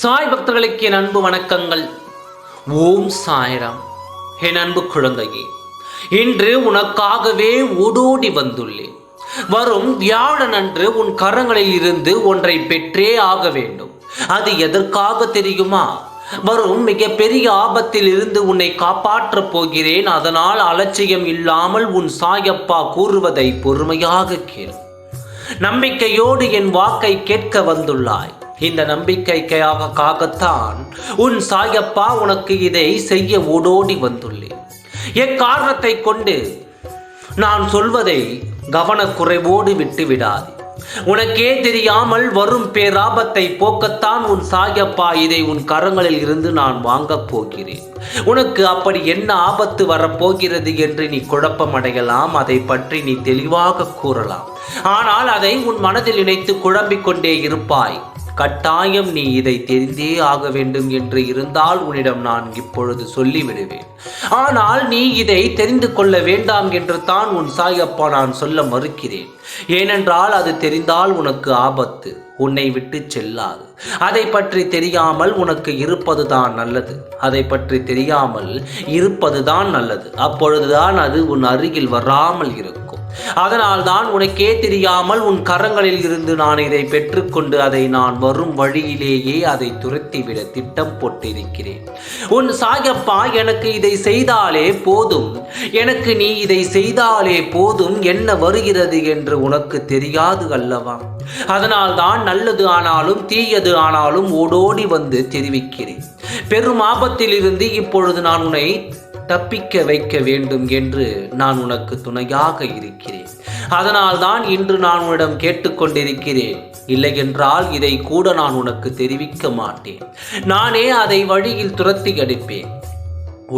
சாய் பக்தர்களுக்கு என் அன்பு வணக்கங்கள். ஓம் சாய்ராம். என் அன்பு குழந்தையே இன்று உனக்காகவே ஓடோடி வந்துள்ளேன். வரும் வியாழன் அன்று உன் கரங்களில் இருந்து ஒன்றை பெற்றே ஆக வேண்டும். அது எதற்காக தெரியுமா? வரும் மிகப்பெரிய ஆபத்தில் இருந்து உன்னை காப்பாற்றப் போகிறேன். அதனால் அலட்சியம் இல்லாமல் உன் சாயப்பா கூறுவதை பொறுமையாக கேள். நம்பிக்கையோடு என் வாக்கை கேட்க வந்துள்ளாய். இந்த நம்பிக்கைக்காகத்தான் உன் சாயப்பா உனக்கு இதை செய்ய ஓடோடி வந்துள்ளேன். எக்காரணத்தை கொண்டு நான் சொல்வதை கவனக்குறைவோடு விட்டுவிடாது. உனக்கே தெரியாமல் வரும் பேராபத்தை போக்கத்தான் உன் சாயப்பா இதை உன் கரங்களில் இருந்து நான் வாங்கப் போகிறேன். உனக்கு அப்படி என்ன ஆபத்து வரப்போகிறது என்று நீ குழப்பம் அடையலாம் அதை பற்றி நீ தெளிவாக கூறலாம். ஆனால் அதை உன் மனதில் இணைத்து குழம்பிக் கொண்டே இருப்பாய். கட்டாயம் நீ இதை தெரிந்தே ஆக வேண்டும் என்று இருந்தால் உன்னிடம் நான் இப்பொழுது சொல்லிவிடுவேன். ஆனால் நீ இதை தெரிந்து கொள்ள வேண்டாம் என்று தான் உன் சாயப்பா நான் சொல்ல மறுக்கிறேன். ஏனென்றால் அது தெரிந்தால் உனக்கு ஆபத்து உன்னை விட்டு செல்லாது. அதை பற்றி தெரியாமல் உனக்கு இருப்பதுதான் நல்லது. அதை பற்றி தெரியாமல் இருப்பதுதான் நல்லது. அப்பொழுதுதான் அது உன் அருகில் வராமல் இருக்கும். அதனால் தான் உனக்கே தெரியாமல் உன் கரங்களில் இருந்து நான் இதை பெற்றுக்கொண்டு அதை நான் வரும் வழியிலேயே அதை துரத்திவிட திட்டம் போட்டிருக்கிறேன். உன் சாயப்பா எனக்கு இதை செய்தாலே போதும். எனக்கு நீ இதை செய்தாலே போதும். என்ன வருகிறது என்று உனக்கு தெரியாது அல்லவா? அதனால் தான் நல்லது ஆனாலும் தீயது ஆனாலும் ஓடோடி வந்து தெரிவிக்கிறேன். பெரும் ஆபத்திலிருந்து இப்பொழுது நான் உன்னை தப்பிக்க வைக்க வேண்டும் என்று நான் உனக்கு துணையாக இருக்கிறேன். அதனால் தான் இன்று நான் உன்னிடம் கேட்டுக்கொண்டிருக்கிறேன். இல்லை என்றால் இதை கூட நான் உனக்கு தெரிவிக்க மாட்டேன். நானே அதை வழியில் துரத்தி அடிப்பேன்.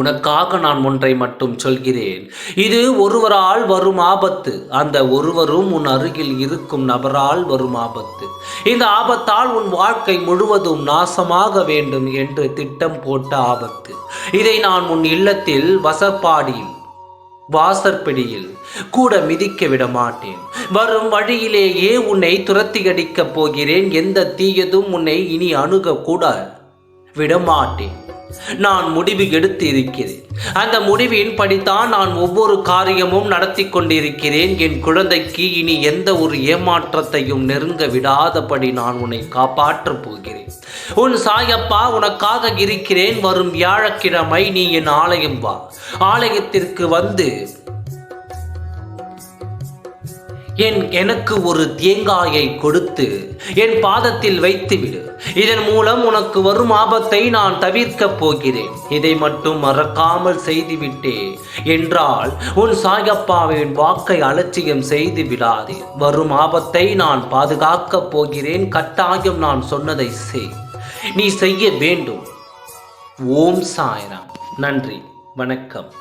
உனக்காக நான் ஒன்றை மட்டும் சொல்கிறேன். இது ஒருவரால் வரும் ஆபத்து. அந்த ஒருவரும் உன் அருகில் இருக்கும் நபரால் வரும் ஆபத்து. இந்த ஆபத்தால் உன் வாழ்க்கை முழுவதும் நாசமாக வேண்டும் என்று திட்டம் போட்ட ஆபத்து. இதை நான் உன் இல்லத்தில் வசப்பாடியில் வாசற்படியில் கூட மிதிக்க விட மாட்டேன் வரும் வழியிலேயே உன்னை துரத்தி அடிக்கப் போகிறேன். எந்த தீயதும் உன்னை இனி அணுகக்கூட விடமாட்டேன். நான் முடிவு எடுத்து இருக்கிறேன் அந்த முடிவின் படித்தான் நான் ஒவ்வொரு காரியமும் நடத்தி கொண்டிருக்கிறேன். என் குழந்தைக்கு இனி எந்த ஒரு ஏமாற்றத்தையும் நெருங்க விடாதபடி நான் உன்னை காப்பாற்றப் போகிறேன். உன் சாயப்பா உனக்காக இருக்கிறேன். வரும் வியாழக்கிழமை நீ என் ஆலயம் வா. ஆலயத்திற்கு வந்து என் எனக்கு ஒரு தேங்காயை கொடுத்து என் பாதத்தில் வைத்துவிடு. இதன் மூலம் உனக்கு வரும் ஆபத்தை நான் தவிர்க்கப் போகிறேன். இதை மட்டும் மறக்காமல் செய்துவிட்டே. என்றால் உன் சாயப்பாவின் வாக்கை அலட்சியம் செய்து விடாதே. வரும் ஆபத்தை நான் பாதுகாக்கப் போகிறேன். கட்டாயம் நான் சொன்னதை செய். நீ செய்ய வேண்டும். ஓம் சாய்ராம். நன்றி. வணக்கம்.